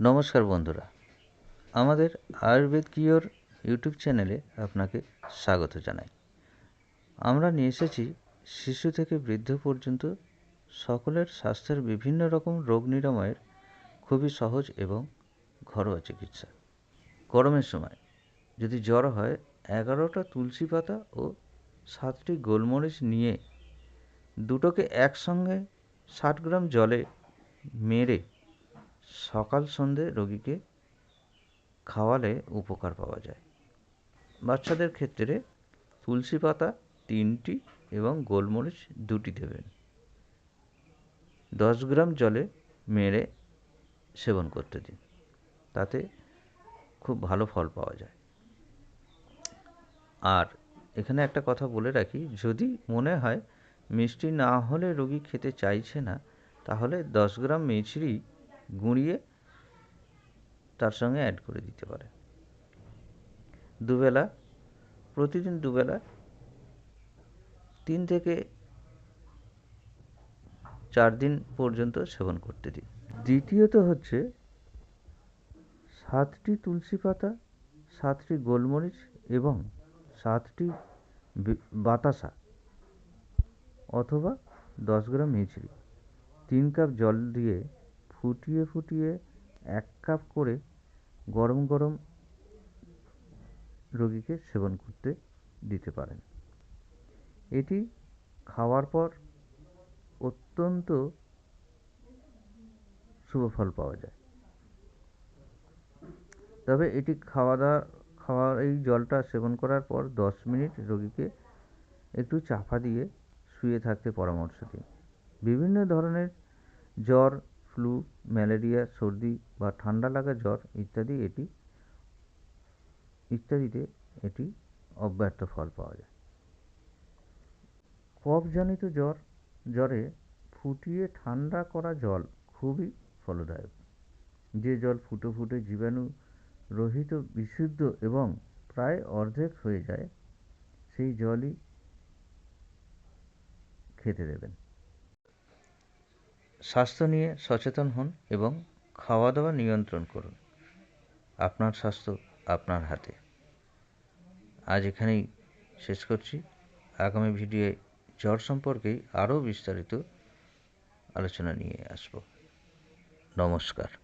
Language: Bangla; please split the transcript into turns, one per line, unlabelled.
নমস্কার বন্ধুরা। আমাদের আয়ুর্বেদ কিওর ইউটিউব চ্যানেলে আপনাকে স্বাগত জানাই। আমরা নিয়ে এসেছি শিশু থেকে বৃদ্ধ পর্যন্ত সকলের স্বাস্থ্যের বিভিন্ন রকম রোগ নিরাময়ের খুবই সহজ এবং ঘরোয়া চিকিৎসা। গরমের সময় যদি জ্বর হয়, এগারোটা তুলসী পাতা ও সাতটি গোলমরিচ নিয়ে দুটোকে একসঙ্গে ষাট গ্রাম জলে মেরে সকাল সন্ধে রোগীকে খাওয়ালে উপকার পাওয়া যায়। বাচ্চাদের ক্ষেত্রে তুলসী পাতা তিনটি এবং গোলমরিচ দুটি দেবেন। দশ গ্রাম জলে মেরে সেবন করতে দিন। তাতে খুব ভালো ফল পাওয়া যায়। আর এখানে একটা কথা বলে রাখি, যদি মনে হয় মিষ্টি না হলে রোগী খেতে চাইছে না, তাহলে দশ গ্রাম মিছরি গুঁড়িয়ে তার সঙ্গে অ্যাড করে দিতে পারে। দুবেলা, প্রতিদিন দুবেলা তিন থেকে চার দিন পর্যন্ত সেবন করতে দিই। দ্বিতীয়ত হচ্ছে সাতটি তুলসী পাতা, সাতটি গোলমরিচ এবং সাতটি বাতাসা অথবা দশ গ্রাম মিছরি তিন কাপ জল দিয়ে ফুটিয়ে ফুটিয়ে এক কাপ করে গরম গরম রোগীকে সেবন করতে দিতে পারেন। এটি খাওয়ার পর অত্যন্ত শুভফল পাওয়া যায়। তবে এটি খাওয়া দাওয়া খাওয়ার এই জলটা সেবন করার পর দশ মিনিট রোগীকে একটু চাপা দিয়ে শুয়ে থাকতে পরামর্শ দিন। বিভিন্ন ধরনের জ্বর ফ্লু, ম্যালেরিয়া, সর্দি বা ঠান্ডা লাগা জ্বর ইত্যাদি এটি, ইত্যাদিতে এটি অব্যর্থ ফল পাওয়া যায়। কফজনিত জ্বর, জ্বরে ফুটিয়ে ঠান্ডা করা জল খুবই ফলদায়ক। যে জল ফুটে ফুটে জীবাণু রহিত বিশুদ্ধ এবং প্রায় অর্ধেক হয়ে যায়, সেই জলই খেতে দেবেন। স্বাস্থ্য নিয়ে সচেতন হন এবং খাওয়া দাওয়া নিয়ন্ত্রণ করুন। আপনার স্বাস্থ্য আপনার হাতে। আজ এখানেই শেষ করছি। আগামী ভিডিওয়ে জ্বর সম্পর্কেই আরও বিস্তারিত আলোচনা নিয়ে আসব। নমস্কার।